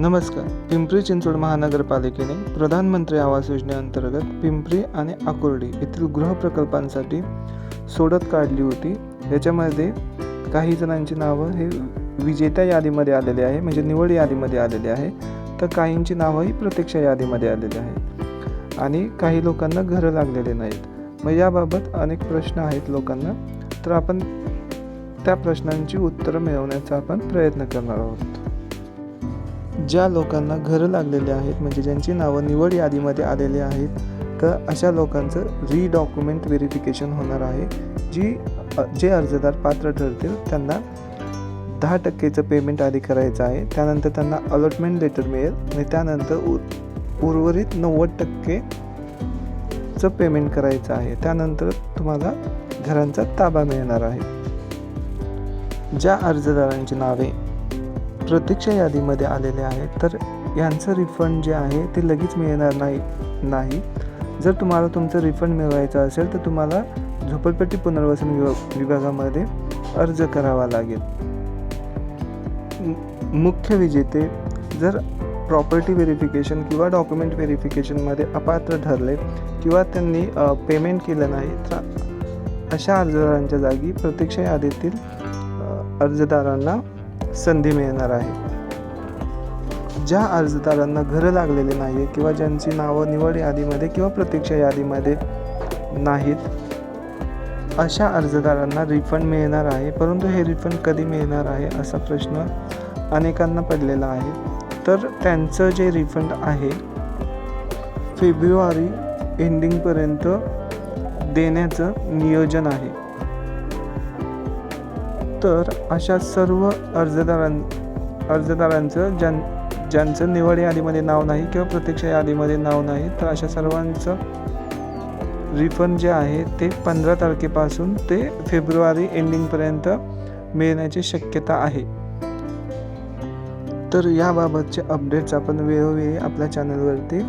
नमस्कार. पिंपरी चिंचवड महानगरपालिकेने प्रधानमंत्री आवास योजनेअंतर्गत पिंपरी आणि आकुर्डी येथील गृहप्रकल्पांसाठी सोडत काढली होती. याच्यामध्ये काही जणांची नावं हे विजेत्या यादीमध्ये आलेले आहे म्हणजे निवड यादीमध्ये आलेले आहे. तर काहींची नावंही प्रतीक्षा यादीमध्ये आलेली आहे आणि काही लोकांना घरं लागलेले नाहीत. मग याबाबत अनेक प्रश्न आहेत लोकांना. तर आपण त्या प्रश्नांची उत्तरं मिळवण्याचा आपण प्रयत्न करणार आहोत. ज्या लोकांना घरं लागलेली आहेत म्हणजे ज्यांची नावं निवड यादीमध्ये आलेली आहेत तर अशा लोकांचं री डॉक्युमेंट व्हेरिफिकेशन होणार आहे जी जे अर्जदार पात्र ठरतील त्यांना दहा टक्केचं पेमेंट आधी करायचं आहे त्यानंतर त्यांना अलॉटमेंट लेटर मिळेल आणि त्यानंतर उ उर्वरित नव्वद टक्केचं पेमेंट करायचं आहे त्यानंतर तुम्हाला घरांचा ताबा मिळणार आहे. ज्या अर्जदारांची नावे प्रतीक्षा यादीमध्ये आलेले आहेत तर यांचं रिफंड जे आहे ते लगेच मिळणार नाही नाही. जर तुम्हाला तुमचं रिफंड मिळवायचं असेल तर तुम्हाला झोपडपट्टी पुनर्वसन विभाग विभागामध्ये अर्ज करावा लागेल. मुख्य विजेते जर प्रॉपर्टी व्हेरिफिकेशन किंवा डॉक्युमेंट व्हेरिफिकेशनमध्ये अपात्र ठरले किंवा त्यांनी पेमेंट केलं नाही तर अशा अर्जदारांच्या जागी प्रतीक्षा यादीतील अर्जदारांना संधी मिळणार आहे. ज्या अर्जदारांना घरं लागलेले नाही आहे किंवा ज्यांची नावं निवड यादीमध्ये किंवा प्रतीक्षा यादीमध्ये नाहीत अशा अर्जदारांना रिफंड मिळणार आहे. परंतु हे रिफंड कधी मिळणार आहे असा प्रश्न अनेकांना पडलेला आहे. तर त्यांचं जे रिफंड आहे फेब्रुवारी एंडिंगपर्यंत देण्याचं नियोजन आहे. तर अशा सर्व अर्जदारां अर्जदारांचं ज्यां ज्यांचं निवड यादीमध्ये नाव नाही किंवा प्रतीक्षा यादीमध्ये नाव नाही तर अशा सर्वांचं रिफंड जे आहे ते पंधरा तारखेपासून ते फेब्रुवारी एंडिंगपर्यंत मिळण्याची शक्यता आहे. तर याबाबतचे अपडेट्स आपण वेळोवेळी आपल्या चॅनलवरती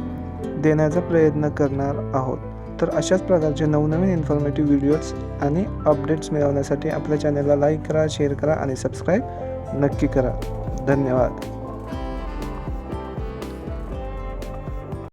देण्याचा प्रयत्न करणार आहोत. तर अशाच प्रकारचे नवनवीन इन्फॉर्मेटिव्ह व्हिडिओज आणि अपडेट्स मिळवण्यासाठी आपल्या चॅनलला लाईक करा शेअर करा आणि सबस्क्राईब नक्की करा. धन्यवाद.